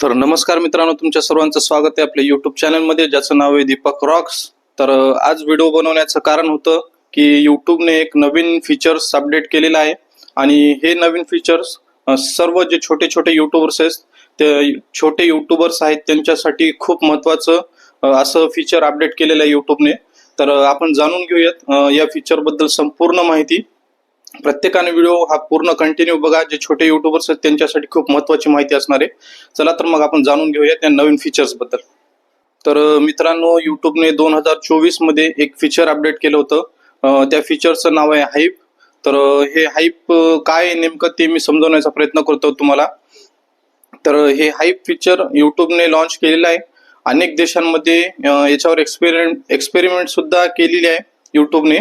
तर नमस्कार मित्रांनो तुमच्या सर्वांचं स्वागत आहे आपल्या युट्यूब चॅनलमध्ये ज्याचं नाव आहे दीपक रॉक्स तर आज व्हिडिओ बनवण्याचं कारण होतं की युट्यूबने एक नवीन फीचर्स अपडेट केलेलं आहे. आणि हे नवीन फीचर्स सर्व जे छोटे छोटे युट्यूबर्स आहेत ते छोटे युट्यूबर्स आहेत त्यांच्यासाठी खूप महत्वाचं असं फीचर अपडेट केलेलं आहे युट्यूबने तर आपण जाणून घेऊयात या फीचरबद्दल संपूर्ण माहिती. प्रत्येकाने व्हिडिओ हा पूर्ण कंटिन्यू बघा. जे छोटे युट्यूबर्स आहेत त्यांच्यासाठी खूप महत्वाची माहिती असणार आहे. चला तर मग आपण जाणून घेऊया त्या नवीन फीचर्सबद्दल. तर मित्रांनो युट्यूबने दोन हजार चोवीसमध्ये एक फीचर अपडेट केलं होतं. त्या फीचरचं नाव आहे हाईप तर हे हाईप काय आहे नेमकं ते मी समजवण्याचा प्रयत्न करतो तुम्हाला. तर हे हाईप फीचर युट्यूबने लॉन्च केलेलं आहे. अनेक देशांमध्ये याच्यावर एक्सपेरिमेंट एक्सपेरिमेंट सुद्धा केलेली आहे युट्यूबने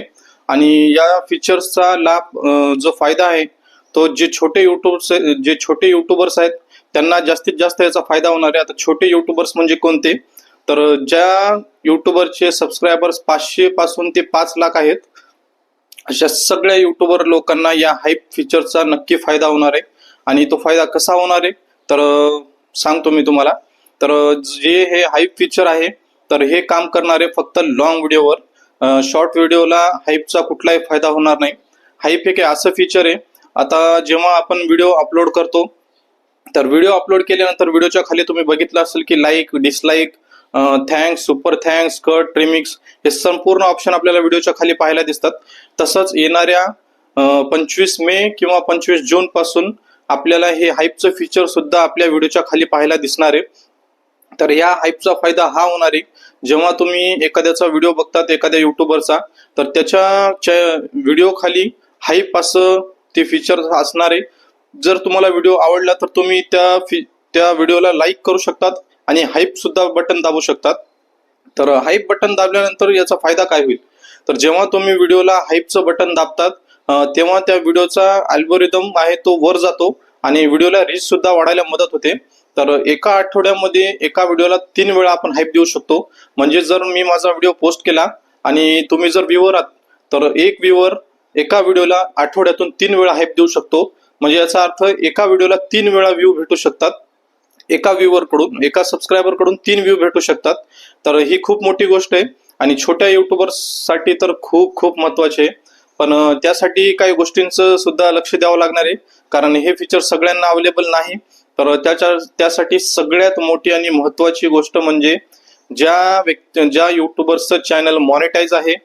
आणि या फीचर्सचा लाभ जो फायदा आहे तो जे छोटे युट्यूब्स जे छोटे युट्यूबर्स आहेत त्यांना जास्तीत जास्त याचा फायदा होणार आहे. आता छोटे युट्यूबर्स म्हणजे कोणते? तर ज्या युट्यूबरचे सबस्क्रायबर्स पाचशे पासून ते पाच लाख आहेत अशा सगळ्या युट्यूबर लोकांना या हाईप फीचरचा नक्की फायदा होणार आहे. आणि तो फायदा कसा होणार आहे? तर सांगतो मी तुम्हाला. तर जे हे हाईप फीचर आहे तर हे काम करणारे फक्त लॉंग व्हिडिओवर शॉर्ट व्हिडिओला हाईपचा कुठलाही फायदा होणार नाही. हाईप हे काय असं फीचर आहे. आता जेव्हा आपण व्हिडिओ अपलोड करतो तर व्हिडिओ अपलोड केल्यानंतर व्हिडिओच्या खाली तुम्ही बघितलं असेल की like dislike thanks super thanks cut trimix हे संपूर्ण ऑप्शन आपल्याला व्हिडिओच्या खाली पाहायला दिसतात. तसंच येणाऱ्या पंचवीस मे किंवा पंचवीस जून पासून आपल्याला हे हाईपचं फीचर सुद्धा आपल्या व्हिडिओच्या खाली पाहायला दिसणार आहे. तर या हाईपचा फायदा हा होणार आहे जेव्हा तुम्ही एखाद्याचा व्हिडिओ बघतात एखाद्या युट्यूबरचा तर त्याच्या व्हिडिओ खाली हाईप असं ते फीचर असणार आहे. जर तुम्हाला व्हिडिओ आवडला तर तुम्ही त्या फी त्या व्हिडिओला लाईक करू शकतात आणि हाईप सुद्धा बटन दाबू शकतात. तर हाईप बटन दाबल्यानंतर याचा फायदा काय होईल? तर जेव्हा तुम्ही व्हिडिओला हाईपचं बटन दाबतात तेव्हा त्या व्हिडिओचा अल्गोरिदम आहे तो वर जातो आणि व्हिडिओला रीच सुद्धा वाढायला मदत होते. तर एका आठवड्यामध्ये एका व्हिडिओला तीन वेळा आपण हाईप देऊ शकतो. म्हणजे जर मी माझा व्हिडिओ पोस्ट केला आणि तुम्ही जर व्ह्यूवर आहात तर एक व्ह्यूवर एका व्हिडिओला आठवड्यातून तीन वेळा हाईप देऊ शकतो. म्हणजे याचा अर्थ एका व्हिडिओला तीन वेळा व्ह्यू भेटू शकतात. एका व्ह्यूवर कडून एका सबस्क्रायबरकडून तीन व्ह्यू भेटू शकतात. तर ही खूप मोठी गोष्ट आहे. आणि छोट्या युट्यूबर्ससाठी तर खूप खूप महत्त्वाचे आहे. पण त्यासाठी काही गोष्टींचं सुद्धा लक्ष द्यावं लागणार आहे. कारण हे फीचर सगळ्यांना अवेलेबल नाही. तर त्याच्या त्यासाठी सगळ्यात मोठी आणि महत्वाची गोष्ट म्हणजे ज्या व्यक्ती ज्या युट्यूबर्सचं चॅनल मॉनिटाईज आहे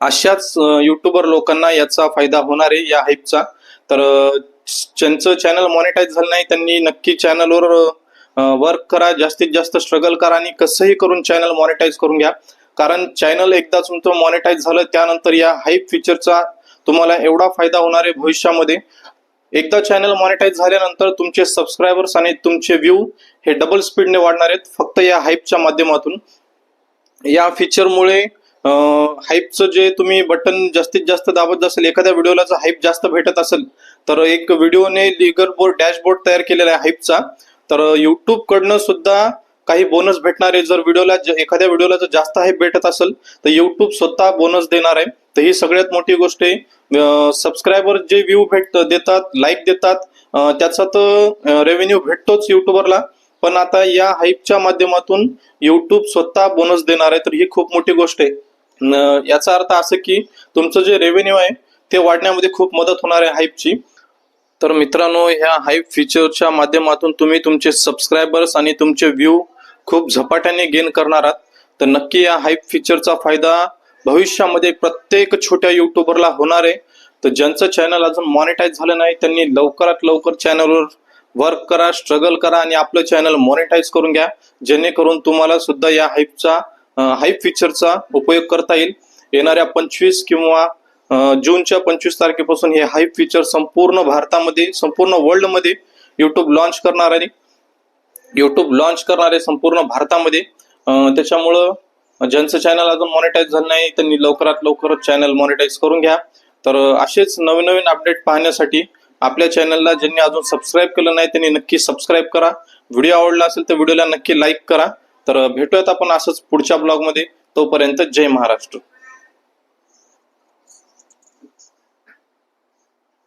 अशाच युट्यूबर लोकांना याचा फायदा होणार आहे या हाईपचा तर ज्यांचं चॅनल मॉनिटाईज झालं नाही त्यांनी नक्की चॅनलवर वर्क करा जास्तीत जास्त स्ट्रगल करा आणि कसंही करून चॅनल मॉनिटाईज करून घ्या. कारण चॅनल एकदा तुमचं मॉनिटाईज झालं त्यानंतर या हाईप फीचरचा तुम्हाला एवढा फायदा होणार आहे भविष्यामध्ये. एकदा चॅनल मॉनिटाईज झाल्यानंतर तुमचे सबस्क्रायबर्स आणि तुमचे व्ह्यू हे डबल स्पीडने वाढणार आहेत. फक्त या हाईपच्या माध्यमातून. या फीचरमुळे हाईपचं जे तुम्ही बटन जास्तीत जास्त दाबत असेल एखाद्या व्हिडिओला जर हाईप जास्त भेटत असेल तर एक व्हिडिओने लिगर बोर्ड डॅशबोर्ड तयार केलेला आहे हाईपचा तर युट्यूबकडनं सुद्धा काही बोनस भेटणार आहे जर व्हिडिओला एखाद्या व्हिडिओला जर जास्त हाईप भेटत असेल तर युट्यूब स्वतः बोनस देणार आहे. तर ही सगळ्यात मोठी गोष्ट आहे. सबस्क्रायबर जे व्ह्यू भेट देतात लाईक देतात त्याचा तर रेव्हेन्यू भेटतोच युट्यूबरला पण आता या हाईपच्या माध्यमातून युट्यूब स्वतः बोनस देणार आहे. तर ही खूप मोठी गोष्ट आहे. याचा अर्थ असं की तुमचं जे रेव्हेन्यू आहे ते वाढण्यामध्ये खूप मदत होणार आहे हाईपची तर मित्रांनो ह्या हाईप फीचरच्या माध्यमातून तुम्ही तुमचे सबस्क्रायबर्स आणि तुमचे व्ह्यू खूप झपाट्याने गेन करणार आहात. तर नक्की या हाईप फीचरचा फायदा भविष्यामध्ये प्रत्येक छोट्या युट्यूबरला होणार आहे. तर ज्यांचं चॅनल अजून मॉनिटाईज झालं नाही त्यांनी लवकरात लवकर चॅनलवर वर्क करा स्ट्रगल करा आणि आपलं चॅनल मॉनिटाईज करून घ्या. जेणेकरून तुम्हाला सुद्धा या हाईपचा हाईप फीचरचा उपयोग करता येईल. येणाऱ्या पंचवीस किंवा जूनच्या पंचवीस तारखेपासून हे हाईप फीचर संपूर्ण भारतामध्ये संपूर्ण वर्ल्डमध्ये युट्यूब लॉन्च करणार आहे. युट्यूब लॉन्च करणार आहे संपूर्ण भारतामध्ये. त्याच्यामुळं ज्यांचं चॅनल अजून मॉनिटाईज झालं नाही त्यांनी लवकरात लवकर चॅनल मॉनिटाईज करून घ्या. तर असेच नवीन नवीन अपडेट पाहण्यासाठी आपल्या चॅनलला ज्यांनी अजून सबस्क्राईब केलं नाही त्यांनी नक्की सबस्क्राईब करा. व्हिडिओ आवडला असेल तर व्हिडिओला नक्की लाईक करा. तर भेटूयात आपण असंच पुढच्या ब्लॉगमध्ये तोपर्यंत जय महाराष्ट्र.